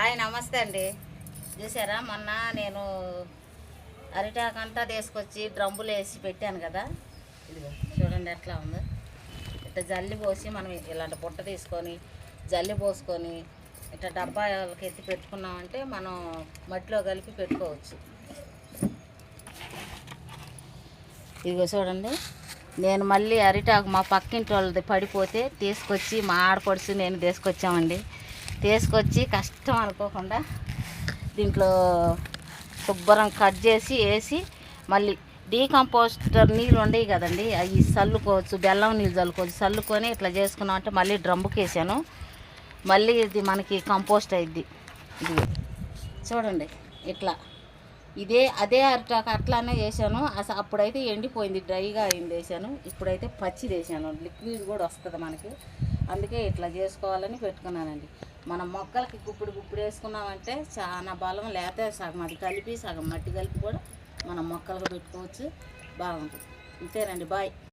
Hi నమస్తే అండి. చూసారా మొన్న నేను అరిటాకంతా తీసుకొచ్చి డ్రమ్ములు వేసి పెట్టాను కదా. ఇదిగో చూడండి ఎట్లా ఉందో. ఇట్లా జల్లి పోసి మనం ఇలాంటి బుట్ట తీసుకొని జల్లి పోసుకొని ఇట్లా డబ్బాలకి ఎత్తి పెట్టుకున్నామంటే మనం మట్టిలో కలిపి పెట్టుకోవచ్చు. ఇదిగో చూడండి. నేను మళ్ళీ అరిటాకు మా పక్కింటి వాళ్ళది పడిపోతే తీసుకొచ్చి మా ఆడపడుచు నేను తీసుకొచ్చామండి. తీసుకొచ్చి కష్టం అనుకోకుండా దీంట్లో శుభ్రం కట్ చేసి వేసి మళ్ళీ డీకంపోస్టర్ నీళ్ళు ఉండేవి కదండి. అవి చల్లుకోవచ్చు బెల్లం నీళ్ళు చల్లుకోవచ్చు. చల్లుకొని ఇట్లా చేసుకున్నాం అంటే మళ్ళీ డ్రమ్ముకి వేసాను. మళ్ళీ ఇది మనకి కంపోస్ట్ అయింది ఇది చూడండి ఇట్లా. ఇదే అదే అరిటాకు అట్లానే వేసాను అసలు అప్పుడైతే ఎండిపోయింది డ్రైగా అయింది వేసాను ఇప్పుడైతే పచ్చి వేసాను లిక్విడ్ కూడా వస్తుంది మనకి. అందుకే ఇట్లా చేసుకోవాలని పెట్టుకున్నానండి. మన మొక్కలకి గుప్పుడు గుప్పుడు వేసుకున్నామంటే చాలా బలం లేతే సగం అది కలిపి సగం మట్టి కలిపి కూడా మన మొక్కలకు పెట్టుకోవచ్చు. బాగుంటుంది. అంతేనండి. బాయ్.